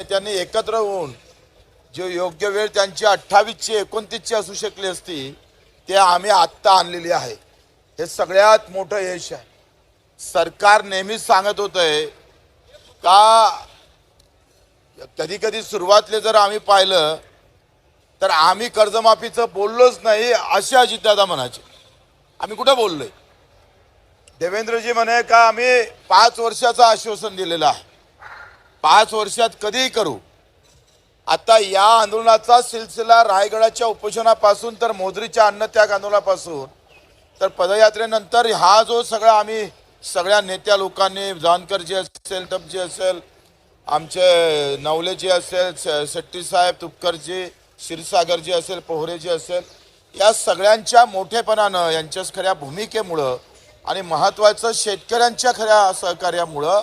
त्यांनी एकत्र होऊन जे योग्य वेळ त्यांची अठ्ठावीसची एकोणतीसची असू शकली असती ते आम्ही आत्ता आणलेली आहे. हे सगळ्यात मोठं यश आहे. सरकार नेहमीच सांगत होतंय का कधी कधी सुरुवातले जर आम्ही पाहिलं तर आम्ही कर्जमाफीचं बोललोच नाही असे अजितदादा म्हणायचे. आम्ही कुठं बोललोय? देवेंद्रजी म्हणे का आम्ही पाच वर्षाचं आश्वासन दिलेलं आहे. पाच वर्षात कधीही करू. आता या आंदोलनाचा सिलसिला रायगडाच्या उपोषणापासून तर मोदरीच्या अन्नत्याग आंदोलनापासून तर पदयात्रेनंतर हा जो सगळा आम्ही सगळ्या नेत्या लोकांनी जानकरजी असेल टपजी असेल आमचे नवलेजी असेल शेट्टीसाहेब तुपकरजी क्षीरसागरजी असेल पोहरेजी असेल या सगळ्यांच्या मोठेपणानं यांच्या खऱ्या भूमिकेमुळं आणि महत्त्वाचं शेतकऱ्यांच्या खऱ्या सहकार्यामुळं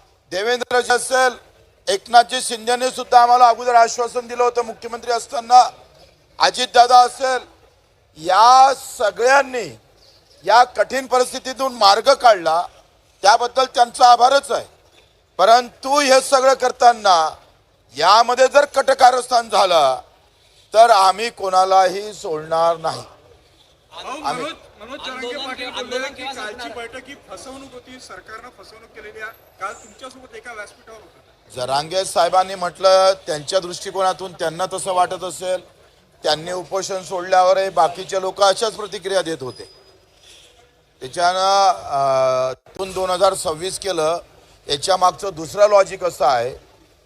देवेंद्रजी असेल एकनाथजी शिंदेने सुद्धा आम्हाला अगोदर आश्वासन दिलं होतं मुख्यमंत्री असताना. अजितदादा असेल या सगळ्यांनी या कठीण परिस्थितीतून मार्ग काढला. त्याबद्दल त्यांचा आभारच आहे. परंतु हे सगळं करताना यामध्ये जर कटकारस्थान झालं तर आम्ही कोणालाही सोडणार नाही. भाऊ, मनोज जरांगे पाटील बोलले की कालची बैठक ही फसवणूक होती सरकारनं फसवणूक केलेली आहे. काल तुमच्यासोबत एका व्यासपीठावर होता. जरांगे साहेबांनी म्हटलं त्यांच्या दृष्टिकोनातून त्यांना तसं वाटत असेल त्यांनी उपोषण सोडल्यावरही बाकीचे लोक अशाच प्रतिक्रिया देत होते. त्याच्यानं तून दोन हजार सव्वीस केलं याच्या मागचं दुसरं लॉजिक असं आहे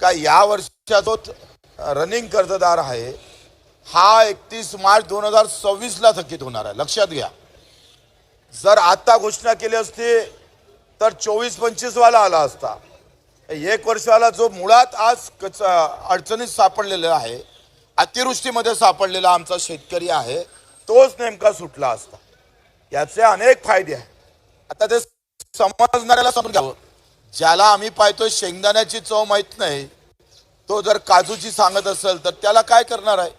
का या वर्षाचा जो रनिंग कर्जदार आहे हा एकतीस मार्च दोन हजार सव्वीसला थकीत होणार आहे. लक्षात घ्या. जर आता घोषणा केली असती तर चोवीस पंचवीस वाला आला असता. एक वर्षाला जो मुळात आज कच अडचणीत सापडलेला आहे अतिवृष्टीमध्ये सापडलेला आमचा शेतकरी आहे तोच नेमका सुटला असता. याचे अनेक फायदे आहेत. आता ते समजणाऱ्याला समजून घ्यावं ज्याला आम्ही पाहतो शेंगदाण्याची चव माहीत नाही तो जर काजूची सांगत असेल तर त्याला काय करणार आहे?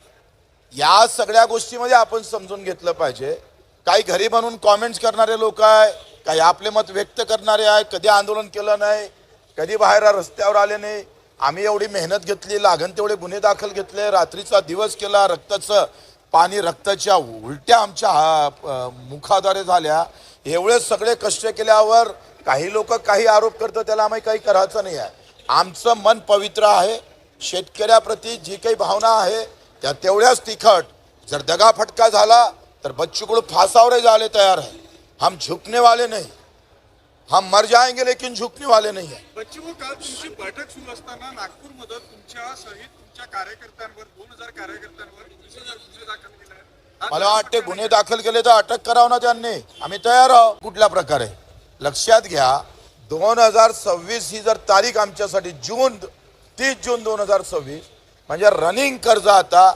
या सगळ्या गोष्टीमध्ये आपण समजून घेतलं पाहिजे. काही घरी बनून कॉमेंट्स करणारे लोक आहे काही आपले मत व्यक्त करणारे आहे कधी आंदोलन केलं नाही कधी बाहेर रस्त्यावर आले नाही. आम्ही एवढी मेहनत घेतली लागण तेवढे गुन्हे दाखल घेतले रात्रीचा दिवस केला रक्ताचं पाणी रक्ताच्या उलट्या आमच्या मुखाद्वारे झाल्या. एवढे सगळे कष्ट केल्यावर काही लोक काही आरोप करतात त्याला आम्ही काही करायचं नाही आहे. आमचं मन पवित्र आहे. शेतकऱ्याप्रती जी काही भावना आहे त्या तेवढ्याच तिखट जर दगा फटका झाला तर बच्चू फासावर जाले तयार है। हम झुकने वाले नहीं। हम मर जाएंगे लेकिन झुकने वाले नहीं है। बच्ची भाऊ काल तुमची बैठक सुरू असताना नागपूरमध्ये तुमच्या सहित तुमच्या कार्यकर्त्यांवर दोन हजार कार्यकर्त्यांवर. हा मला वाटते गुन्हे दाखल केले तर अटक करावं ना त्यांनी। आम्ही तयार आहोत कुठल्या प्रकारे। लक्षात घ्या दोन हजार सव्वीस ही जर तारीख आमच्यासाठी जून तीस जून दोन हजार सव्वीस म्हणजे रनिंग कर्ज आता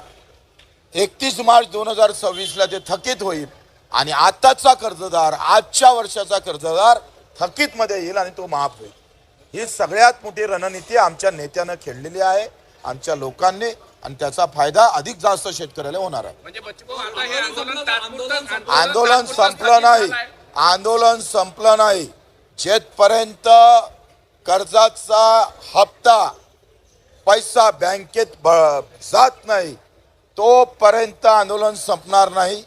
एकतीस मार्च दोन हजार सव्वीसला ते थकीत होईल आणि आताचा कर्जदार आजच्या वर्षाचा कर्जदार थकीतमध्ये येईल आणि तो माफ होईल. ही सगळ्यात मोठी रणनीती आमच्या नेत्यानं खेळलेली आहे आमच्या लोकांनी आणि त्याचा फायदा अधिक जास्त शेतकऱ्याला होणार आहे. म्हणजे बच्चू आता हे आंदोलन तात्पुरतं आंदोलन तात्पुरतं संपलं नाही. आंदोलन संपलं नाही. जेथपर्यंत कर्जाचा हप्ता पैसा बँकेत ब- जात नाही तोपर्यंत आंदोलन संपणार नाही.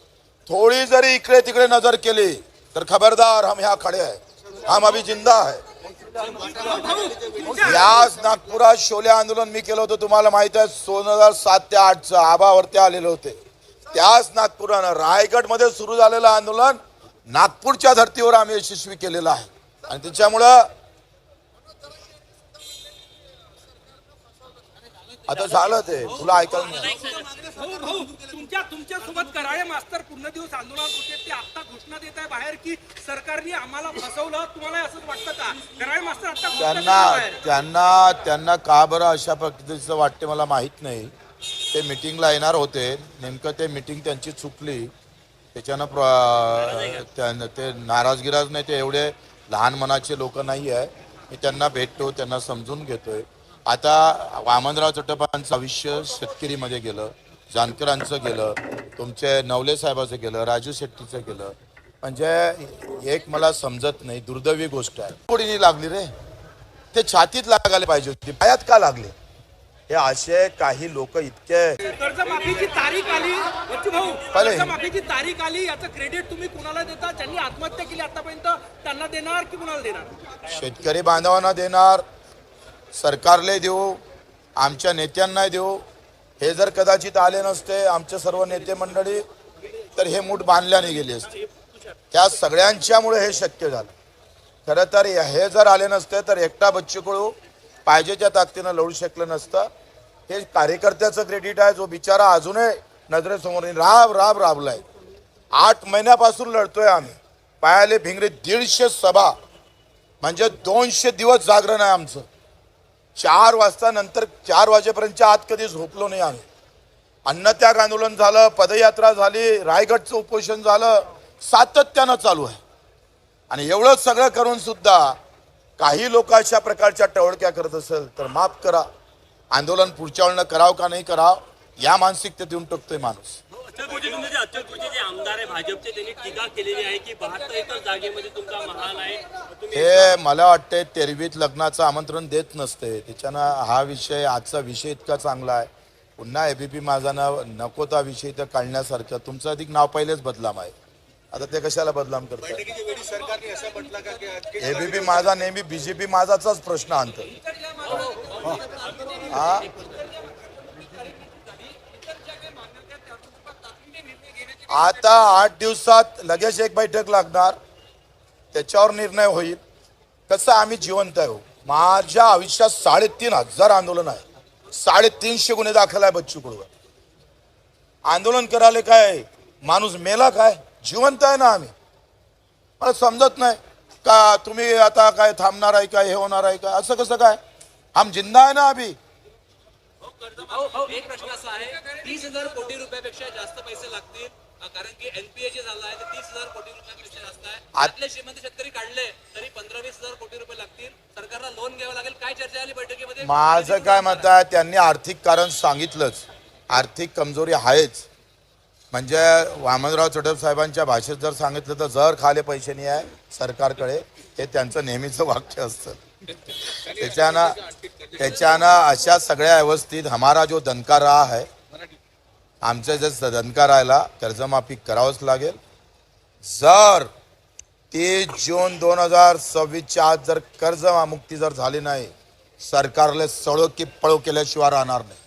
थोडी जरी इकडे तिकडे नजर केली तर खबरदार हम ह्या खडे आहे हम अभी जिंदा आहे याच नागपुरात शोले आंदोलन मी केलं होतं तुम्हाला माहीत आहे दोन हजार सात ते आठचं आबावरती आलेले होते. त्याच नागपुरानं रायगडमध्ये सुरू झालेलं आंदोलन नागपूरच्या धर्तीवर आम्ही यशस्वी केलेलं आहे. आणि त्याच्यामुळं आता झालं ते. तुला ऐकायला नाही भाऊ भाऊ तुमच्या तुमच्यासोबत कराळे मास्तर पूर्ण दिवस आंदोलनात होते. ते आता घोषणा देत आहे बाहेर की सरकारने आम्हाला फसवलं. तुम्हाला असंच वाटतं का? कराळे मास्तर आता घोषणा देत त्यांना आहे बाहेर. त्यांना त्यांना का बरं अशा पद्धतीचं वाटते मला माहीत नाही. ते मिटिंगला येणार होते. नेमकं ते मिटिंग त्यांची चुकली. त्याच्यानं प्र त्यां- ते नाराजगिराज नाही ते एवढे लहान मनाचे लोक नाही आहे मी त्यांना भेटतो त्यांना समजून घेतोय. आता वामनराव चटपांचं आयुष्य शेतकरीमध्ये गेलं जानकरांचं गेलं तुमचे नवले साहेबाचं गेलं राजू शेट्टीचं गेलं. म्हणजे एक मला समजत नाही दुर्दैवी गोष्ट आहे. कोणी लागली रे. ते छातीत लागायला पाहिजे होती पायात का लागले? हे असे काही लोक इतके कर्जमाफीची तारीख आली. कर्जमाफीची तारीख आली याचं क्रेडिट तुम्ही कुणाला देता? ज्यांनी आत्महत्या केली आतापर्यंत त्यांना देणार की कुणाला देणार? शेतकरी बांधवांना देणार सरकारला देऊ आमच्या नेत्यांना देऊ हे जर कदाचित आले नसते आमचे सर्व नेते मंडळी तर हे मूठ बांधल्याने गेले असते. त्या सगळ्यांच्यामुळे हे शक्य झालं. खरं तर हे जर आले नसते तर एकटा बच्चू कळू पाहिजे त्या ताकदीनं लढू शकलं नसतं. हे कार्यकर्त्याचं क्रेडिट आहे जो बिचारा अजूनही नजरेसमोर राब राब राबलाय. आठ महिन्यापासून लढतोय आम्ही. पायाले भिंगरे दीडशे सभा. म्हणजे दोनशे दिवस जागरण आहे आमचं. चार वाजता नंतर चार वाजेपर्यंतच्या आत कधी झोपलो नाही आम्ही. अन्नत्याग आंदोलन झालं पदयात्रा झाली रायगडचं उपोषण झालं सातत्यानं चालू आहे. आणि एवढं सगळं करून सुद्धा काही लोक अशा प्रकारच्या टवळक्या करत असेल तर माफ करा. आंदोलन पुढच्या वेळेला करावं का नाही करावं या मानसिकतेत येऊन टकतोय माणूस. तुमचे जे आमदार आहे भाजपचे त्यांनी टीका केलेली आहे की बहात्तर एकर जागेमध्ये तुमचा महाल आहे. हे मला वाटते तेरवीत लग्नाचं आमंत्रण देत नसते. त्याच्यानं हा विषय आजचा विषय इतका चांगला आहे. पुन्हा एबीपी माझा नाव नको त्या विषय तर काढण्यासारखं. तुमचं अधिक नाव पहिलेच बदलाम आहे. आता ते कशाला बदलाम करताय? बैठकीच्या वेळी सरकारने असं म्हटलं का की अटकेत एबीपी माझा नेहमी बीजेपी माझाचाच प्रश्न आणतो हा? आता आठ दिवसात लगेच एक बैठक लागणार. त्याच्यावर निर्णय होईल. कसं आम्ही जिवंत आहे हो. माझ्या आयुष्यात साडेतीन हजार आंदोलन आहे. साडेतीनशे गुन्हे दाखल आहे बच्चू कडूवर आंदोलन करायला काय? माणूस मेला काय? जिवंत आहे ना आम्ही. मला समजत नाही. का तुम्ही आता काय थांबणार आहे काय हे होणार आहे काय असं कसं काय? आम जिंदा आहे ना अभी. हो, एक प्रश्न असा आहे. तीस हजार कोटी रुपयापेक्षा जास्त पैसे लागतील. कारण की एनपीए जे झालं आहे ते तीस हजार कोटी रुपयापेक्षा जास्त आहे. श्रीमंत शेतकरी काढले तरी पंधरा वीस हजार कोटी रुपये लागतील. सरकारला लोन घ्यावं लागेल. काय चर्चा झाली बैठकीमध्ये? माझं काय मत आहे त्यांनी आर्थिक कारण सांगितलंच. आर्थिक कमजोरी आहेच. म्हणजे वामनराव चटप साहेबांच्या भाषेत जर सांगितलं तर जर खाले पैसे नाही आहे सरकारकडे हे त्यांचं नेहमीचं वाक्य असतं. त्याच्यानं त्याच्यानं अशा सगळ्या व्यवस्थित हमारा जो दणका रहा है आमच्या ज्या सदनकार राहिला कर्जमाफी करावंच लागेल. जर तीस जून दोन हजार सव्वीसच्या आत जर कर्जमुक्ती जर झाली नाही सरकारला सळो की पळो केल्याशिवाय राहणार नाही.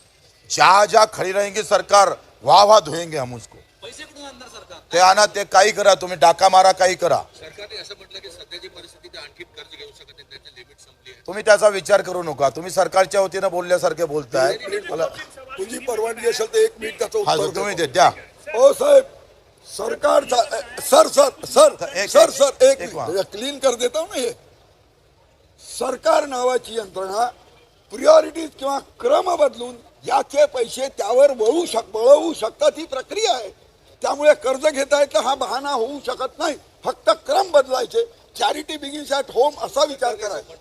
ज्या ज्या खडी रहेंगे सरकार वाह वाह धुएंगे हम उसको. ते आणा ते काही करा तुम्ही डाका मारा काही करा. सरकारने असं म्हटलं की सध्याची परिस्थिती ते आणखी कर्ज घेऊ शकत नाही त्यांची लिमिट संपली आहे. तुम्ही त्याचा विचार करू नका. तुम्ही सरकारच्या वतीनं बोलल्यासारखे बोलताय. मला तुझी परवानगी असेल तर एक मिनिट त्याचं हा उत्तर तुम्ही देतो. दे द्या. हो साहेब. सरकार सर सर सर एक- सर सर एक. क्लीन कर देता हूं ना हे. सरकार नावाची यंत्रणा प्रिऑरिटीज किंवा क्रम बदलून याचे पैसे त्यावर वळू शक वळवू शकतात ही प्रक्रिया आहे. त्यामुळे कर्ज घेता येतं हा बहाणा होऊ शकत नाही. फक्त क्रम बदलायचे. चॅरिटी बिगिन्स ॲट होम असा विचार करायचा